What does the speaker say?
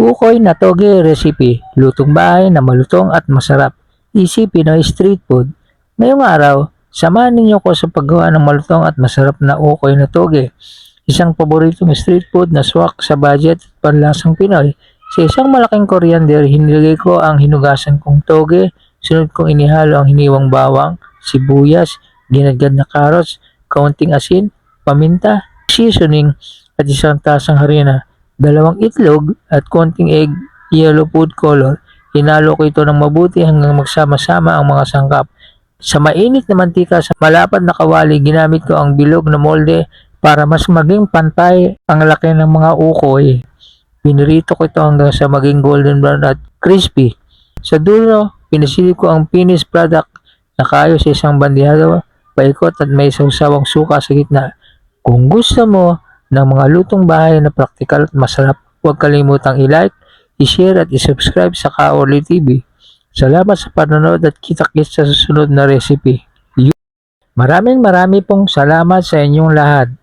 Ukoy na toge recipe, lutong bahay na malutong at masarap. Easy Pinoy street food. Ngayong araw, samahan ninyo ko sa paggawa ng malutong at masarap na ukoy na toge. Isang paboritong street food na swak sa budget at panlasang Pinoy. Sa isang malaking coriander, hinilagay ko ang hinugasan kong toge, sunod kong inihalo ang hiniwang bawang, sibuyas, ginagad na carrots, kaunting asin, paminta, seasoning, at isang tasang harina, dalawang itlog at konting egg, yellow food color. Hinalo ko ito ng mabuti hanggang magsama-sama ang mga sangkap. Sa mainit na mantika sa malapad na kawali, ginamit ko ang bilog na molde para mas maging pantay ang laki ng mga ukoy. Pinirito ko ito hanggang sa maging golden brown at crispy. Sa dulo, pinasilip ko ang finished product na kayo sa isang bandihado, paikot at may sausawang suka sa gitna. Kung gusto mo ng mga lutong bahay na praktikal at masarap, huwag kalimutang i-like, i-share at i-subscribe sa Kaorly TV. Salamat sa panonood at kita-kits sa susunod na recipe. Maraming marami pong salamat sa inyong lahat.